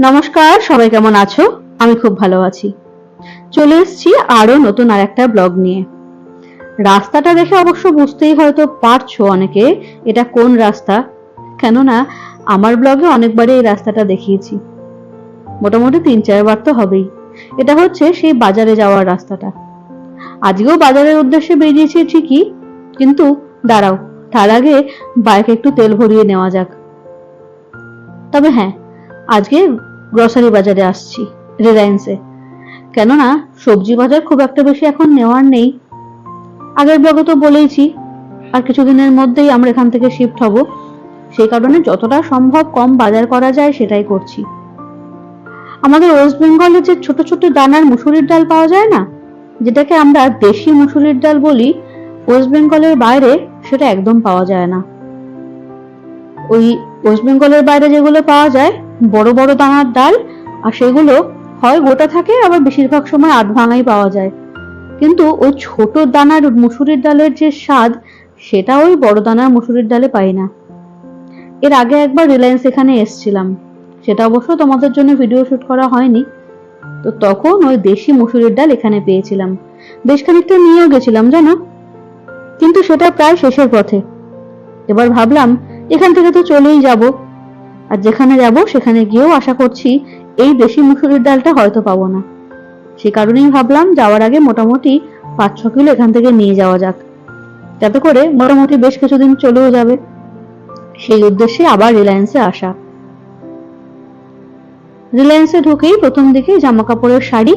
নমস্কার, সবাই কেমন আছো? আমি খুব ভালো আছি। চলে এসছি আরও নতুন আর একটা ব্লগ নিয়ে। রাস্তাটা দেখে অবশ্য বুঝতেই হয়তো পারছ অনেকে, এটা কোন রাস্তা? কেননা, আমার ব্লগে অনেকবারই এই রাস্তাটা দেখিয়েছি। মোটামুটি তিন চারবার তো হবেই। এটা হচ্ছে সেই বাজারে যাওয়ার রাস্তাটা। আজকেও বাজারের উদ্দেশ্যে বেরিয়েছি ঠিকই, কিন্তু দাঁড়াও, তার আগে বাইকে একটু তেল ভরিয়ে নেওয়া যাক। তবে হ্যাঁ আজকে গ্রসারি বাজারে আসছি রিলায়েন্সে কেননা, সবজি বাজার খুব একটা বেশি এখন নেওয়ার নেই। আগের ব্লগে তো বলেইছি, আর কিছুদিনের মধ্যেই আমরা এখান থেকে শিফট হব। সেই কারণে যতটা সম্ভব কম বাজার করা যায় সেটাই করছি। আমাদের ওয়েস্ট বেঙ্গলে যে ছোট ছোট দানার মুসুরির ডাল পাওয়া যায় না, যেটাকে আমরা দেশি মুসুরির ডাল বলি ওয়েস্ট বেঙ্গলের বাইরে সেটা একদম পাওয়া যায় না। ওই ওয়েস্ট বেঙ্গলের বাইরে যেগুলো পাওয়া যায় বড় বড় দানার ডাল, আর সেগুলো হয় গোটা থাকে, আবার বেশিরভাগ সময় আধ ভাঙাই পাওয়া যায়। কিন্তু ওই ছোট দানার মুসুরির ডালের যে স্বাদ, সেটা ওই বড় দানার মুসুরির ডালে পাই না। এর আগে একবার রিলায়েন্স এখানে এসছিলাম। সেটা অবশ্য তোমাদের জন্য ভিডিও শুট করা হয়নি। তো তখন ওই দেশি মুসুরির ডাল এখানে পেয়েছিলাম। বেশ খানিকটা নিয়েও গেছিলাম, জানো? কিন্তু সেটা প্রায় শেষের পথে। এবার ভাবলাম, এখান থেকে তো চলেই যাব। আর যেখানে যাব, সেখানে গিয়েও আশা করছি এই দেশি মুসুরির ডালটা হয়তো পাবো না। সে কারণেই ভাবলাম যাওয়ার আগে মোটামুটি পাঁচ ছ কিলো এখান থেকে নিয়ে যাওয়া যাক। যাতে করে মোটামুটি বেশ কিছুদিন চলেও যাবে। সেই উদ্দেশ্যে আবার রিলায়েন্সে আসা। রিলায়েন্সে ঢুকেই প্রথম দিকে জামা কাপড়ের শাড়ি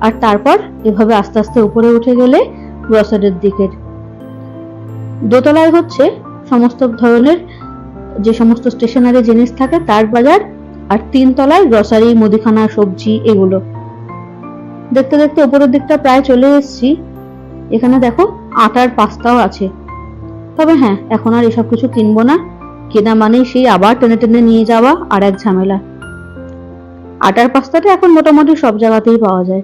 আর তারপর এভাবে আস্তে আস্তে উপরে উঠে গেলে গ্রসারির দিকের। দোতলায় হচ্ছে সমস্ত ধরনের যে সমস্ত স্টেশনারি জিনিস থাকে তার বাজার আর তিন তলায় গ্রসারি মুদিখানা, সবজি এগুলো। দেখতে দেখতে উপরের দিকটা প্রায় চলে এসেছি। এখানে দেখো আটার পাস্তাও আছে। তবে হ্যাঁ এখন আর এসব কিছু কিনবো না। কেনা মানেই সেই আবার টেনে টেনে নিয়ে যাওয়া আর এক ঝামেলা। আটার পাস্তাটা এখন মোটামুটি সব জায়গাতেই পাওয়া যায়।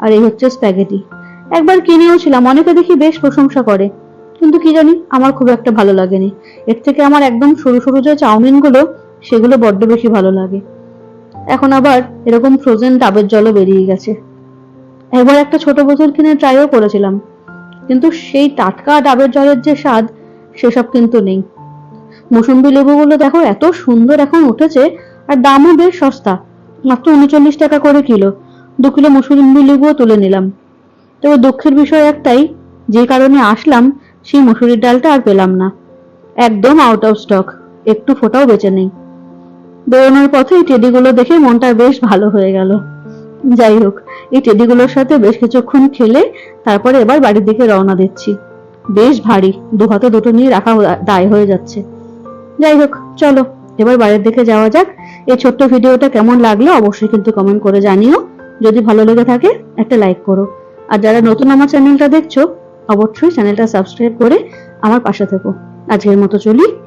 আর এই হচ্ছে স্প্যাগেটি একবার কিনেও ছিলাম, অনেকে দেখি বেশ প্রশংসা করে। কিন্তু কি জানি, আমার খুব একটা ভালো লাগেনি। এর থেকে আমার একদম সরু সরু যে চাউমিনগুলো সেগুলো বড্ড বেশি ভালো লাগে। এখন আবার এরকম ফ্রোজেন ডাবের জলও বেরিয়ে গেছে। একবার একটা ছোট বোতল কিনে ট্রাইও করেছিলাম। কিন্তু সেই টাটকা ডাবের জলের যে স্বাদ, সেসব কিন্তু নেই। মুসুম্বি লেবুগুলো দেখো এত সুন্দর এখন উঠেছে, আর দামও বেশ সস্তা। মাত্র উনচল্লিশ টাকা করে কিলো। দু কিলো মুসুম্বি লেবুও তুলে নিলাম। তবে দুঃখের বিষয় একটাই, যে কারণে আসলাম সেই মুসুরির ডালটা আর পেলাম না। একদম আউট অফ স্টক একটু ফোটাও বেঁচে নেই। বেরোনোর পথে এই টেডিগুলো দেখে মনটা বেশ ভালো হয়ে গেল। যাই হোক, এই টেডিগুলোর সাথে বেশ কিছুক্ষণ খেলে তারপরে এবার বাড়ির দিকে রওনা দিচ্ছি। বেশ ভারী, দু হাতে দুটো নিয়ে রাখা দায় হয়ে যাচ্ছে। যাই হোক, চলো, এবার বাড়ির দিকে যাওয়া যাক। এই ছোট্ট ভিডিওটা কেমন লাগল অবশ্যই কিন্তু কমেন্ট করে জানিও। যদি ভালো লেগে থাকে, একটা লাইক করো। আর যারা নতুন আমার চ্যানেলটা দেখছ অবশ্যই চ্যানেলটা সাবস্ক্রাইব করে আমার পাশে থেকো। আজকের মতো চলি।